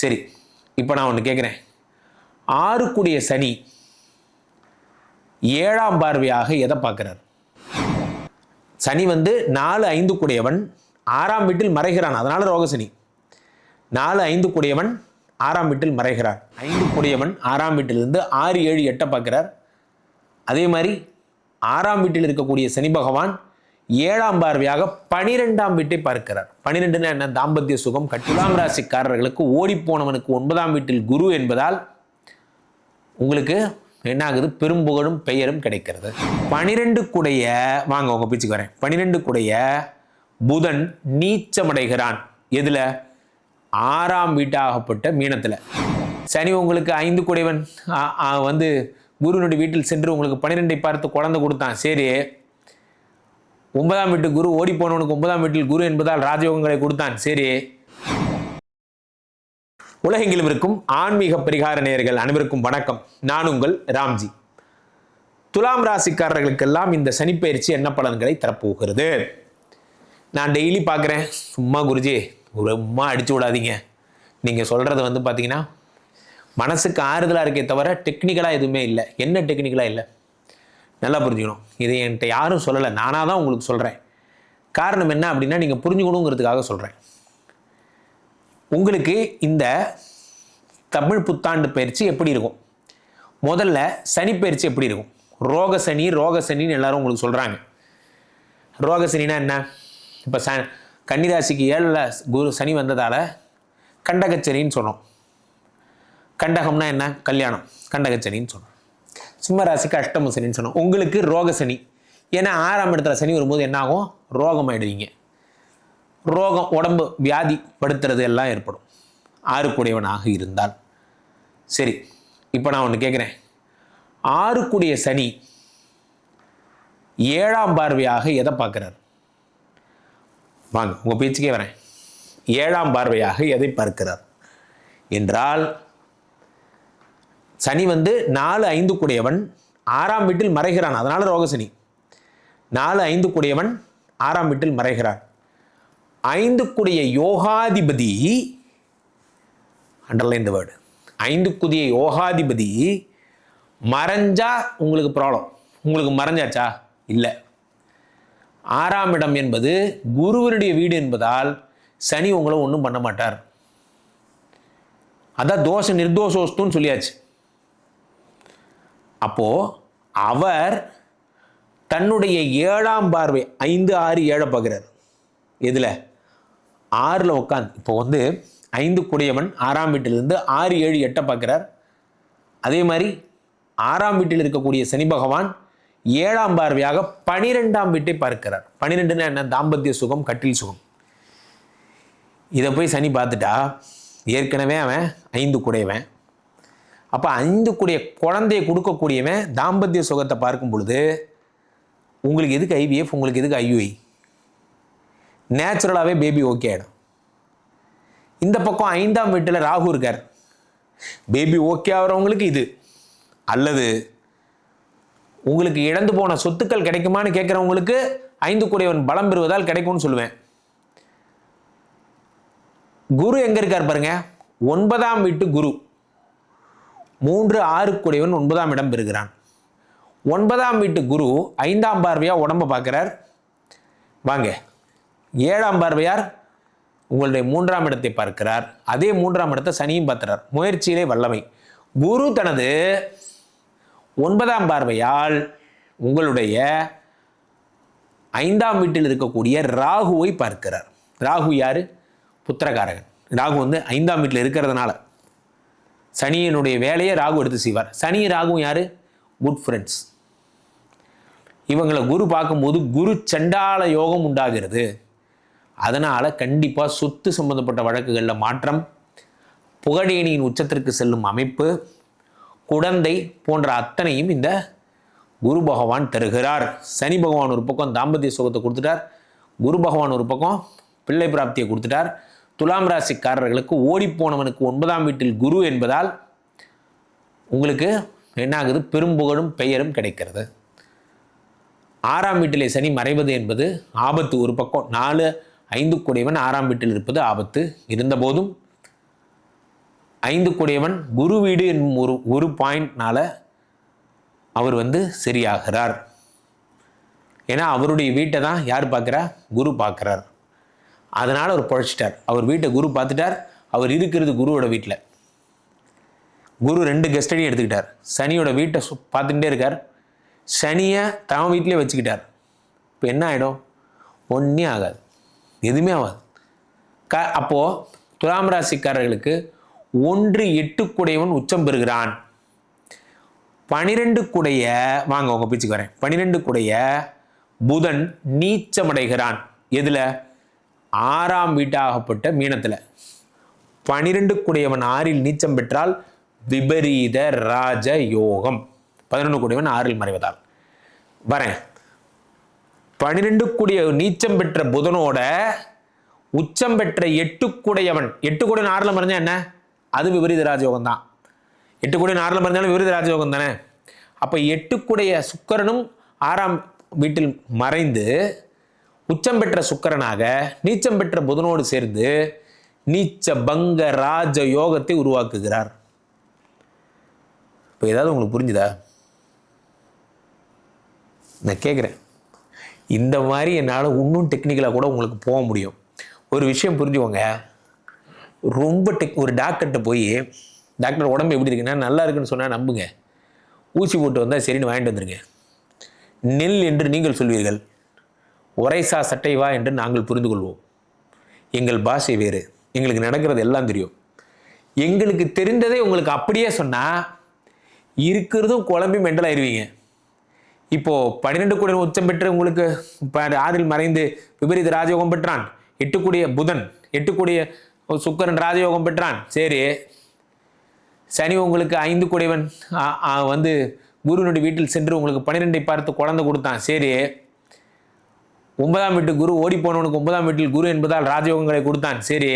சரி இப்போ நான் ஒன்று கேட்குறேன் ஆறுக்குடிய சனி ஏழாம் பார்வையாக எதை பார்க்கிறார்? சனி வந்து நாலு ஐந்து கூடியவன் ஆறாம் வீட்டில் மறைகிறான். அதனால் ரோகசனி நாலு ஐந்து கூடியவன் ஆறாம் வீட்டில் மறைகிறார். ஐந்து கூடியவன் ஆறாம் வீட்டிலிருந்து ஆறு ஏழு எட்டை பார்க்கிறார். அதே மாதிரி ஆறாம் வீட்டில் இருக்கக்கூடிய சனி பகவான் ஏழாம் பார்வையாக பனிரெண்டாம் வீட்டை பார்க்கிறார். பனிரெண்டுனா என்ன? தாம்பத்திய சுகம். கட்டுலாம் ராசிக்காரர்களுக்கு ஓடிப்போனவனுக்கு ஒன்பதாம் வீட்டில் குரு என்பதால் உங்களுக்கு என்ன ஆகுது பெரும்புகழும் பெயரும் கிடைக்கிறது. பனிரெண்டு குடைய வாங்க உங்க பிச்சுக்கு வரேன். பனிரெண்டு குடைய புதன் நீச்சமடைகிறான். எதுல? ஆறாம் வீட்டாகப்பட்ட மீனத்துல. சனி உங்களுக்கு ஐந்து குடைவன். வந்து குருனுடைய வீட்டில் சென்று உங்களுக்கு பனிரெண்டை பார்த்து குழந்தை கொடுத்தான். சரி ஒன்பதாம் வீட்டு குரு ஓடி போனவனுக்கு ஒன்பதாம் வீட்டில் குரு என்பதால் ராஜயோகங்களை கொடுத்தான். சரி. உலகெங்கிலும் இருக்கும் ஆன்மீக பரிகார நேயர்கள் அனைவருக்கும் வணக்கம். நான் உங்கள் ராம்ஜி. துலாம் ராசிக்காரர்களுக்கெல்லாம் இந்த சனிப்பெயர்ச்சி என்ன பலன்களை தரப்போகிறது? நான் டெய்லி பார்க்குறேன். சும்மா குருஜி ரொம்ப அடிச்சு விடாதீங்க. நீங்கள் சொல்கிறது வந்து பார்த்தீங்கன்னா மனசுக்கு ஆறுதலாக இருக்கே தவிர டெக்னிக்கலாக எதுவுமே இல்லை. என்ன டெக்னிக்கலாக இல்லை? நல்லா புரிஞ்சுக்கணும். இதை என்கிட்ட யாரும் சொல்லலை. நானாக தான் உங்களுக்கு சொல்கிறேன் காரணம் என்ன அப்படின்னா நீங்கள் புரிஞ்சுக்கணுங்கிறதுக்காக சொல்கிறேன் உங்களுக்கு இந்த தமிழ் புத்தாண்டு பயிற்சி எப்படி இருக்கும்? முதல்ல சனி பயிற்சி எப்படி இருக்கும்? ரோக சனி ரோக சனின்னு எல்லாரும் உங்களுக்கு சொல்கிறாங்க ரோக சனினா என்ன? இப்போ ச கன்னிராசிக்கு ஏழில் குரு சனி வந்ததால் கண்டகச்சனின்னு சொன்னோம். கண்டகம்னா என்ன? கல்யாணம். கண்டகச்சனின்னு சொன்னோம். சிம்ம ராசிக்கு அஷ்டம சனின்னு சொன்னோம். உங்களுக்கு ரோக சனி. ஏன்னா ஆறாம் இடத்துல சனி வரும்போது என்ன ஆகும்? ரோகம் ஆயிடுவீங்க ரோகம் உடம்பு வியாதி படுத்துறது எல்லாம் ஏற்படும். ஆறுக்குடையவனாக இருந்தால். சரி இப்போ நான் ஒன்று கேட்குறேன் ஆறுக்குடைய சனி ஏழாம் பார்வையாக எதை பார்க்குறார்? வாங்க உங்கள் பேச்சுக்கே வரேன். ஏழாம் பார்வையாக எதை பார்க்கிறார்? என்றால் சனி வந்து நாலு ஐந்து கூடியவன் ஆறாம் வீட்டில் மறைகிறான். அதனால் ரோகசனி நாலு ஐந்து கூடியவன் ஆறாம் வீட்டில் மறைகிறான் ஐந்து கூடிய யோகாதிபதி அண்டர்லைன் த வேர்டு ஐந்து குதிய யோகாதிபதி மறைஞ்சா உங்களுக்கு ப்ராப்ளம் உங்களுக்கு மறைஞ்சாச்சா? இல்லை. ஆறாம் இடம் என்பது குருவனுடைய வீடு என்பதால் சனி உங்களை ஒன்றும் பண்ண மாட்டார். அதான் தோஷ நிர்தோஷோஸ்துன்னு சொல்லியாச்சு. அப்போ அவர் தன்னுடைய ஏழாம் பார்வை ஐந்து ஆறு ஏழை பார்க்குறார். எதில்? ஆறில் உட்காந்து இப்போ வந்து ஐந்து குடையவன் ஆறாம் வீட்டிலிருந்து ஆறு ஏழு எட்டை பார்க்குறார். அதே மாதிரி ஆறாம் வீட்டில் இருக்கக்கூடிய சனி பகவான் ஏழாம் பார்வையாக பனிரெண்டாம் வீட்டை பார்க்கிறார். பனிரெண்டுன்னா என்ன? தாம்பத்திய சுகம் கட்டில் சுகம். இதை போய் சனி பார்த்துட்டா ஏற்கனவே அவன் ஐந்து குடையவன். அப்போ ஐந்து கூடிய குழந்தையை கொடுக்கக்கூடியவன் தாம்பத்திய சுகத்தை பார்க்கும் பொழுது உங்களுக்கு எதுக்கு ஐவிஎஃப் உங்களுக்கு எதுக்கு ஐயுஐ நேச்சுரலாகவே பேபி ஓகே ஆகிடும் இந்த பக்கம் ஐந்தாம் வீட்டில் ராகு இருக்கார். பேபி ஓகே ஆகிறவங்களுக்கு இது. அல்லது உங்களுக்கு இழந்து போன சொத்துக்கள் கிடைக்குமான்னு கேட்குறவங்களுக்கு ஐந்து கூடியவன் பலம் பெறுவதால் கிடைக்கும்னு சொல்லுவேன். குரு எங்கே இருக்கார் பாருங்க. ஒன்பதாம் வீட்டு குரு. மூன்று ஆறுக்குடையவன் ஒன்பதாம் இடம் பெறுகிறான். ஒன்பதாம் வீட்டு குரு ஐந்தாம் பார்வையாக உடம்பை பார்க்குறார். வாங்க ஏழாம் பார்வையார் உங்களுடைய மூன்றாம் இடத்தை பார்க்கிறார். அதே மூன்றாம் இடத்தை சனியும் பார்த்துறார் முயற்சியிலே வல்லமை. குரு தனது ஒன்பதாம் பார்வையால் உங்களுடைய ஐந்தாம் வீட்டில் இருக்கக்கூடிய ராகுவை பார்க்கிறார். ராகு யார்? புத்திரகாரகன் ராகு வந்து ஐந்தாம் வீட்டில் இருக்கிறதுனால. சனியினுடைய வேலையை ராகு எடுத்து செய்வார். சனி ராகுவும் யார்? குட் ஃப்ரெண்ட்ஸ் இவங்களை குரு பார்க்கும்போது குரு சண்டால யோகம் உண்டாகிறது. அதனால் கண்டிப்பாக சொத்து சம்பந்தப்பட்ட வழக்குகளில் மாற்றம் புகழேணியின் உச்சத்திற்கு செல்லும் அமைப்பு குழந்தை போன்ற அத்தனையும் இந்த குரு பகவான் தருகிறார். சனி பகவான் ஒரு பக்கம் தாம்பத்திய சுகத்தை கொடுத்துட்டார். குரு பகவான் ஒரு பக்கம் பிள்ளை பிராப்தியை கொடுத்துட்டார். துலாம் ராசிக்காரர்களுக்கு ஓடிப்போனவனுக்கு ஒன்பதாம் வீட்டில் குரு என்பதால் உங்களுக்கு என்ன ஆகுது பெரும்புகழும் பெயரும் கிடைக்கிறது. ஆறாம் வீட்டிலே சனி மறைவது என்பது ஆபத்து ஒரு பக்கம். நாலு ஐந்து கூடையவன் ஆறாம் வீட்டில் இருப்பது ஆபத்து இருந்தபோதும். ஐந்து கூடையவன் குரு வீடு என்னும் ஒரு ஒரு பாயிண்ட்னால அவர் வந்து சரியாகிறார். ஏன்னா அவருடைய வீட்டை தான் யார் பார்க்குறா? குரு பார்க்குறார். அதனால் அவர் பழைச்சிட்டார் அவர் வீட்டை குரு பார்த்துட்டார். அவர் இருக்கிறது குருவோட வீட்டில். குரு ரெண்டு கெஸ்டடியும் எடுத்துக்கிட்டார். சனியோட வீட்டை சு பார்த்துட்டே இருக்கார். சனியை தன் வீட்டிலே வச்சுக்கிட்டார். இப்போ என்ன ஆகிடும் ஒன்றே ஆகாது. எதுவுமே ஆகாது. க அப்போது துலாம் ராசிக்காரர்களுக்கு ஒன்று எட்டுக்குடையவன் உச்சம் பெறுகிறான். பனிரெண்டு குடைய வாங்க உங்கள் பிச்சுக்கு வரேன். பனிரெண்டு குடைய புதன் நீச்சமடைகிறான். எதில்? ஆறாம் வீட்டாகப்பட்ட மீனத்தில். பனிரெண்டு குடையவன் ஆறில் நீச்சம் பெற்றால் விபரீத ராஜ யோகம் பதினொன்று குடையவன் ஆறில் மறைவதால். வரேன். பனிரெண்டு குடிய நீச்சம் பெற்ற புதனோட உச்சம் பெற்ற எட்டுக்குடையவன் எட்டுக்குடையவன் ஆறில் மறைஞ்சா என்ன? அது விபரீத ராஜயோகம் தான் எட்டு கோடி ஆறில் மறைஞ்சாலும் விபரீத ராஜயோகம் தானே? அப்போ எட்டுக்குடைய சுக்கரனும் ஆறாம் வீட்டில் மறைந்து உச்சம் பெற்ற சுக்கரனாக நீச்சம் பெற்ற புதனோடு சேர்ந்து நீச்ச பங்க ராஜ யோகத்தை உருவாக்குகிறார். இப்போ ஏதாவது உங்களுக்கு புரிஞ்சுதா? நான் கேட்குறேன் இந்த மாதிரி என்னால் இன்னும் டெக்னிக்கலாக கூட உங்களுக்கு போக முடியும். ஒரு விஷயம் புரிஞ்சுக்கோங்க. ரொம்ப டெக் ஒரு டாக்டர்கிட்ட போய் டாக்டர் உடம்பு எப்படி இருக்குன்னா நல்லா இருக்குன்னு சொன்னால் நம்புங்க. ஊசி போட்டு வந்தால் சரின்னு வாங்கிட்டு வந்துருங்க. நெல் என்று நீங்கள் சொல்வீர்கள். உரைசா சட்டை வா என்று நாங்கள் புரிந்து கொள்வோம் எங்கள் பாஷை வேறு. எங்களுக்கு நடக்கிறது எல்லாம் தெரியும். எங்களுக்கு தெரிந்ததை உங்களுக்கு அப்படியே சொன்னால் இருக்கிறதும் குழம்பி மெண்டல் ஆயிடுவீங்க இப்போது பன்னிரெண்டு கோடி உச்சம் பெற்று உங்களுக்கு ப- ஆறில் மறைந்து விபரீத ராஜயோகம் பெற்றான். எட்டுக்குடிய புதன் எட்டுக்கூடிய சுக்கரன் ராஜயோகம் பெற்றான். சரி. சனி உங்களுக்கு ஐந்து கூடியவன் வந்து குருவனுடைய வீட்டில் சென்று உங்களுக்கு பன்னிரெண்டை பார்த்து குழந்தை கொடுத்தான். சரி. ஒன்பதாம் வீட்டு குரு ஓடி போனவனுக்கு ஒன்பதாம் வீட்டில் குரு என்பதால் ராஜயோகங்களை கொடுத்தான். சரி.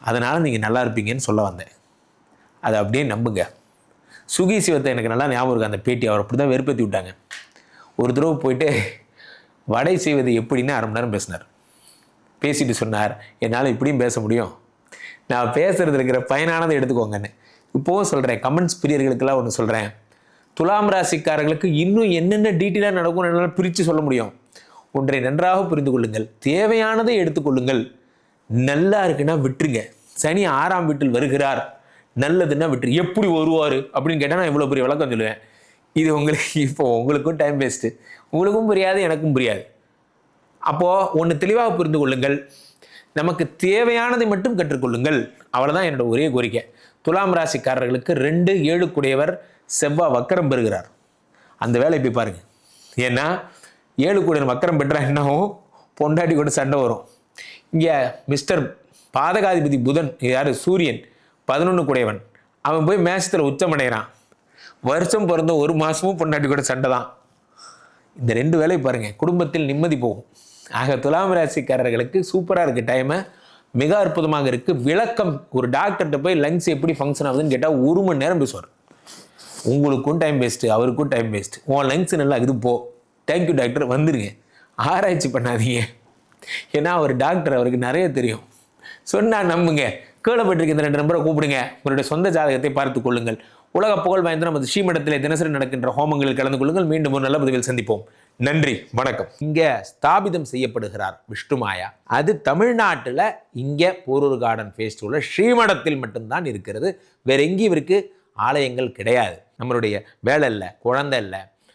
அதனால் நீங்கள் நல்லா இருப்பீங்கன்னு சொல்ல வந்தேன். அதை அப்படியே நம்புங்க. சுகி சிவத்தை எனக்கு நல்லா ஞாபகம் இருக்குது அந்த பேட்டி அவர் அப்படி தான் வெறுப்பேற்றி விட்டாங்க. ஒரு தடவை போயிட்டு வடை செய்வது எப்படின்னு அரை மணி நேரம் பேசினார். பேசிட்டு சொன்னார் என்னால் இப்படியும் பேச முடியும்? நான் பேசுறது இருக்கிற பயனானதை எடுத்துக்கோங்கன்னு. இப்போவும் சொல்கிறேன் கமெண்ட்ஸ் பிரியர்களுக்கெல்லாம் ஒன்று சொல்கிறேன் துலாம் ராசிக்காரர்களுக்கு இன்னும் என்னென்ன டீட்டெயிலாக நடக்கும் என்னால் பிரித்து சொல்ல முடியும். ஒன்றை நன்றாக புரிந்து கொள்ளுங்கள். தேவையானதை எடுத்துக்கொள்ளுங்கள் நல்லா இருக்குன்னா விட்டுருங்க. சனி ஆறாம் வீட்டில் வருகிறார். நல்லதுன்னா விட்டுரு. எப்படி வருவார்? அப்படின்னு கேட்டால் நான் இவ்வளோ பெரிய விளக்கம் சொல்லுவேன். இது உங்களுக்கு இப்போ உங்களுக்கும் டைம் வேஸ்ட்டு உங்களுக்கும் புரியாது எனக்கும் புரியாது. அப்போது ஒன்று தெளிவாக புரிந்து கொள்ளுங்கள். நமக்கு தேவையானதை மட்டும் கற்றுக்கொள்ளுங்கள். அவ்வளோதான் என்னோட ஒரே கோரிக்கை. துலாம் ராசிக்காரர்களுக்கு ரெண்டு ஏழு கூடியவர் செவ்வாய் வக்கரம் பெறுகிறார். அந்த வேலை போய் பாருங்கள் ஏன்னா ஏழு கூடியவர் வக்கரம் பெற்றால் என்னாகும்? பொண்டாட்டி கூட சண்டை வரும். இங்கே மிஸ்டர் பாதகாதிபதி புதன் யார்? சூரியன் பதினொன்று கூடையவன். அவன் போய் மேசத்தில் உச்சமடைகிறான் வருஷம் பிறந்த ஒரு மாதமும் பொண்டாட்டி கூட சண்டை தான். இந்த ரெண்டு வேலையை பாருங்கள் குடும்பத்தில் நிம்மதி போகும். ஆக துலாம் ராசிக்காரர்களுக்கு சூப்பராக இருக்குது டைமை மிக அற்புதமாக இருக்குது விளக்கம் ஒரு டாக்டர்கிட்ட போய் லங்ஸ் எப்படி ஃபங்க்ஷன் ஆகுதுன்னு கேட்டால் ஒரு மணி நேரம் பேசுவார். உங்களுக்கும் டைம் வேஸ்ட்டு அவருக்கும் டைம் வேஸ்ட்டு உன் லங்ஸ் நல்லா இது போ. தேங்க்யூ டாக்டர் வந்துடுங்க ஆராய்ச்சி பண்ணாதீங்க. ஏன்னா அவர் டாக்டர் அவருக்கு நிறைய தெரியும். சொன்னால் நம்புங்க. கேளப்பட்டிருக்க இந்த ரெண்டு நம்பரை கூப்பிடுங்க. உங்களுடைய சொந்த ஜாதகத்தை பார்த்து கொள்ளுங்கள். உலக புகழ் வாய்ந்த நமது ஸ்ரீமடத்தில் தினசரி நடக்கின்ற ஹோமங்களில் கலந்து கொள்ளுங்கள். மீண்டும் ஒரு நல்ல பதிவில் சந்திப்போம். நன்றி. வணக்கம். இங்கே ஸ்தாபிதம் செய்யப்படுகிறார் விஷ்ணுமாயா அது தமிழ்நாட்டில் இங்கே போரூர் கார்டன் ஃபேஸ்டிவலில் ஸ்ரீமடத்தில் மட்டும்தான் இருக்கிறது. வேற எங்கேயும் இவருக்கு ஆலயங்கள் கிடையாது. நம்மளுடைய வேலை இல்லை குழந்தை இல்லை